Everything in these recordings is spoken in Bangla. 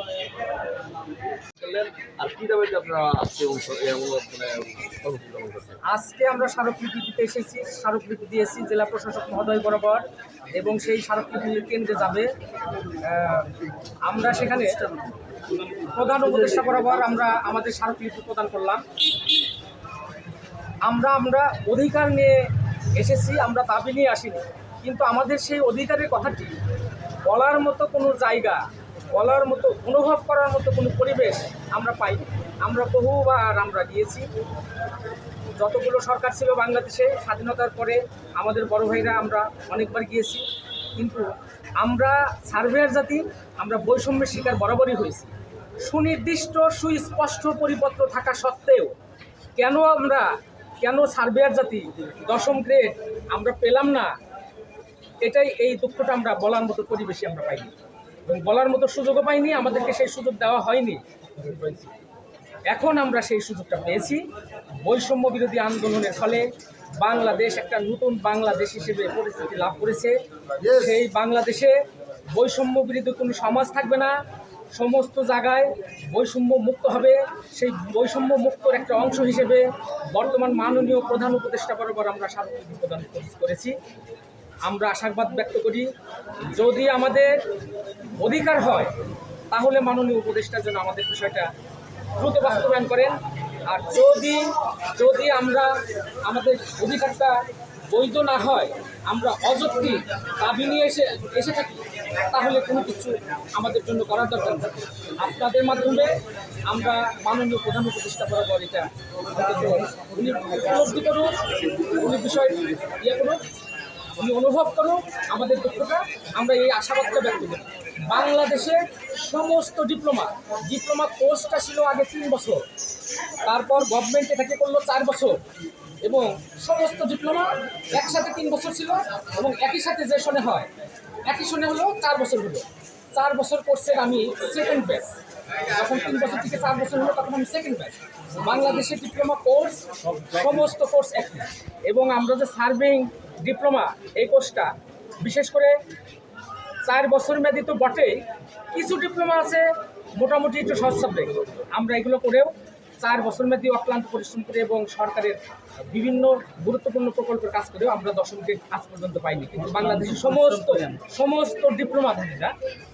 মানে? আজকে আমরা স্মারকলিপি দিতে এসেছি, স্মারকলিপি দিয়েছি জেলা প্রশাসক মহোদয় বরাবর, এবং সেই স্মারকলিপি কেন্দ্রে যাবে আমরা সেখানে প্রধান উপদেষ্টা বরাবর আমরা আমাদের স্মারকলিপি প্রদান করলাম আমরা আমরা অধিকার নিয়ে এসেছি, আমরা দাবি নিয়ে আসিনি, কিন্তু আমাদের সেই অধিকারের কথাটি বলার মতো কোনো জায়গা, বলার মতো, অনুভব করার মতো কোনো পরিবেশ আমরা পাইনি। আমরা বহুবার আমরা গিয়েছি। যতগুলো সরকার ছিল বাংলাদেশে, স্বাধীনতার পরে আমাদের বড় ভাইরা আমরা অনেকবার গিয়েছি। কিন্তু আমরা সার্ভেয়ার জাতি, আমরা বৈষম্যের শিকার বরাবরই হয়েছি। সুনির্দিষ্ট, সুস্পষ্ট পরিপত্র থাকা সত্ত্বেও কেন আমরা, কেন সার্ভেয়ার জাতি দশম গ্রেড আমরা পেলাম না? এটাই এই দুঃখটা আমরা বলার মতো পরিবেশে আমরা পাইনি। এবং বলার মতো সুযোগও পাইনি আমাদেরকে সেই সুযোগ দেওয়া হয়নি। এখন আমরা সেই সুযোগটা পেয়েছি। বৈষম্য বিরোধী আন্দোলনের ফলে বাংলাদেশ একটা নতুন বাংলাদেশ হিসেবে পরিস্থিতি লাভ করেছে। সেই বাংলাদেশে বৈষম্য বিরোধী কোনো সমাজ থাকবে না। সমস্ত জায়গায় বৈষম্য মুক্ত হবে। সেই বৈষম্য মুক্তর একটা অংশ হিসেবে বর্তমান মাননীয় প্রধান উপদেষ্টা বরাবর আমরা স্মারকলিপি প্রদান করেছি। আমরা আশাবাদ ব্যক্ত করি, যদি আমাদের অধিকার হয়, তাহলে মাননীয় উপদেষ্টার জন্য আমাদের বিষয়টা দ্রুত বাস্তবায়ন করেন। আর যদি যদি আমরা আমাদের অধিকারটা বৈধ না হয়, আমরা অযৌক্তিক দাবি নিয়ে এসে এসে থাকি, তাহলে কোনো কিছু আমাদের জন্য করার দরকার নেই। আপনাদের মাধ্যমে আমরা মাননীয় প্রধান উপদেষ্টা বরাবর এটা উনি উপলব্ধি করুন উনি বিষয় ইয়ে করুন। উনি অনুভব করুন আমাদের দুঃখটা। আমরা এই আশাবাদটা ব্যক্ত করি। বাংলাদেশে সমস্ত ডিপ্লোমা ডিপ্লোমা কোর্সটা ছিল আগে তিন বছর। তারপর গভর্নমেন্ট এটাকে করল চার বছর। এবং সমস্ত ডিপ্লোমা একসাথে তিন বছর ছিল এবং একই সাথে যে শোনে হয়, একই শোনে হলো চার বছর হলো। চার বছর কোর্সের আমি সেকেন্ড ব্যাচ যখন তিন বছর থেকে চার বছর হলো, তখন আমি সেকেন্ড ব্যাচ বাংলাদেশের ডিপ্লোমা কোর্স, সমস্ত কোর্স একই। এবং আমরা যে সার্ভিং ডিপ্লোমা এই কোর্সটা। বিশেষ করে চার বছর মেয়াদি তো বটেই। কিছু ডিপ্লোমা আছে মোটামুটি একটু সহজ সাবজেক্ট আমরা এগুলো করেও চার বছর মেয়াদি অক্লান্ত পরিশ্রম করে এবং সরকারের বিভিন্ন গুরুত্বপূর্ণ প্রকল্পের কাজ করেও আমরা দশম গ্রেড আজ পর্যন্ত পাইনি। কিন্তু বাংলাদেশের সমস্ত সমস্ত ডিপ্লোমাধারীরা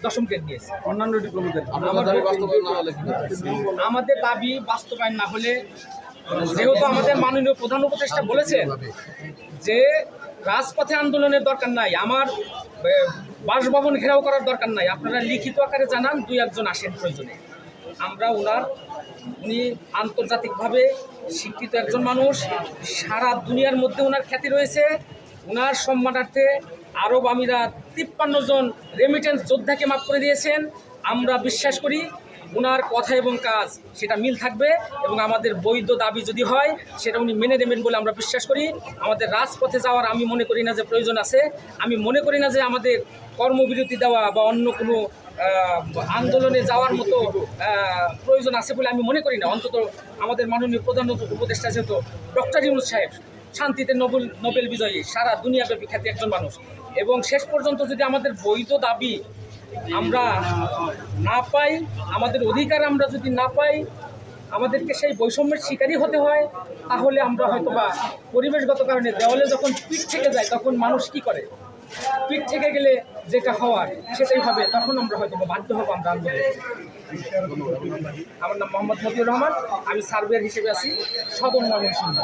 দশম গ্রেড দিয়েছে। অন্যান্য ডিপ্লোমাদের। আপনাদের দাবি বাস্তবায়ন না হলে আমাদের দাবি বাস্তবায়ন না হলে যেহেতু আমাদের মাননীয় প্রধান উপদেষ্টা বলেছেন যে রাজপথে আন্দোলনের দরকার নাই, আমার বাসভবন ঘেরাও করার দরকার নাই। আপনারা লিখিত আকারে জানান, দুই একজন আসেন প্রয়োজনে। আমরা ওনার, উনি আন্তর্জাতিকভাবে শিক্ষিত একজন মানুষ, সারা দুনিয়ার মধ্যে ওনার খ্যাতি রয়েছে। ওনার সম্মানার্থে আরব আমিরা তিপ্পান্ন জন রেমিটেন্স যোদ্ধাকে মাফ করে দিয়েছেন। আমরা বিশ্বাস করি ওনার কথা এবং কাজ, সেটা মিল থাকবে এবং আমাদের বৈধ দাবি যদি হয়, সেটা উনি মেনে নেবেন বলে আমরা বিশ্বাস করি। আমাদের রাজপথে যাওয়ার আমি মনে করি না যে প্রয়োজন আছে। আমি মনে করি না যে আমাদের কর্মবিরতি দেওয়া বা অন্য কোনো আন্দোলনে যাওয়ার মতো প্রয়োজন আছে বলে আমি মনে করি না। অন্তত আমাদের মাননীয় প্রধান উপদেষ্টা যেহেতু ডক্টর ইউনুস সাহেব শান্তিতে নোবেল নোবেল বিজয়ী, সারা দুনিয়াব্যাপী খ্যাতি একজন মানুষ। এবং শেষ পর্যন্ত যদি আমাদের বৈধ দাবি আমরা না পাই, আমাদের অধিকার আমরা যদি না পাই, আমাদেরকে সেই বৈষম্যের শিকারই হতে হয়, তাহলে আমরা হয়তো বা পরিবেশগত কারণে দেওয়ালে যখন পিঠ থেকে যায়, তখন মানুষ কি করে? পিঠ থেকে গেলে যেটা হওয়ার সেটাই হবে, তখন আমরা হয়তো বা বাধ্য হব আমরা আন্দোলন। আমার নাম মোহাম্মদ মতিউর রহমান, আমি সার্ভেয়ার হিসেবে আছি, সদর ময়মনসিংহ।